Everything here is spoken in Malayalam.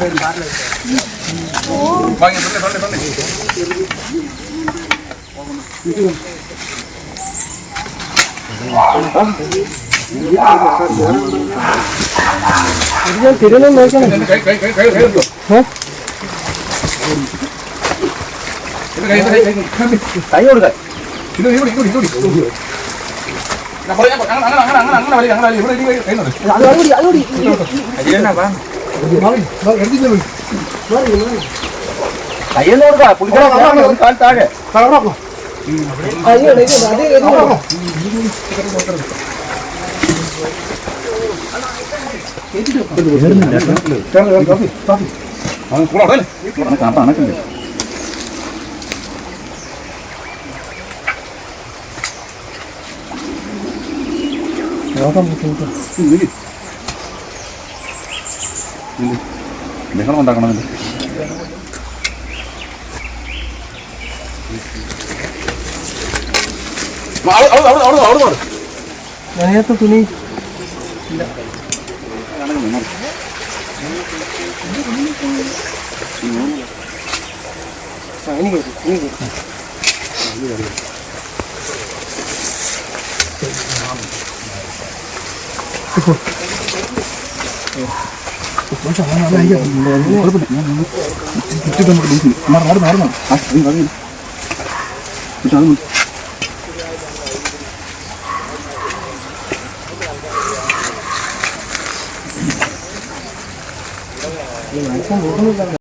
തന്നെ തിരുവനന്തപുരം നോക്കണം കൈ കൊടുക്കാൻ ഇവിടെ ഇവിടെ ഇവിടെ ഞാൻ പറയാം അങ്ങനെ അങ്ങനെ അങ്ങനെ അങ്ങനെ അങ്ങനെ ഇവിടെ ഇവിടെ കൈ നോക്ക് അത് അതുകൂടി അതുകൂടി കയ്യെന്ന് കൊടുക്കാം പുള്ളിക്കാരൻ ഒരു കാൽ താഴെ അയ്യോ ഇത് അത് ബഹളം ഉണ്ടാക്കണമെന്നില്ല നനയാത്ത തുണി. Thank ഇനി കേറി,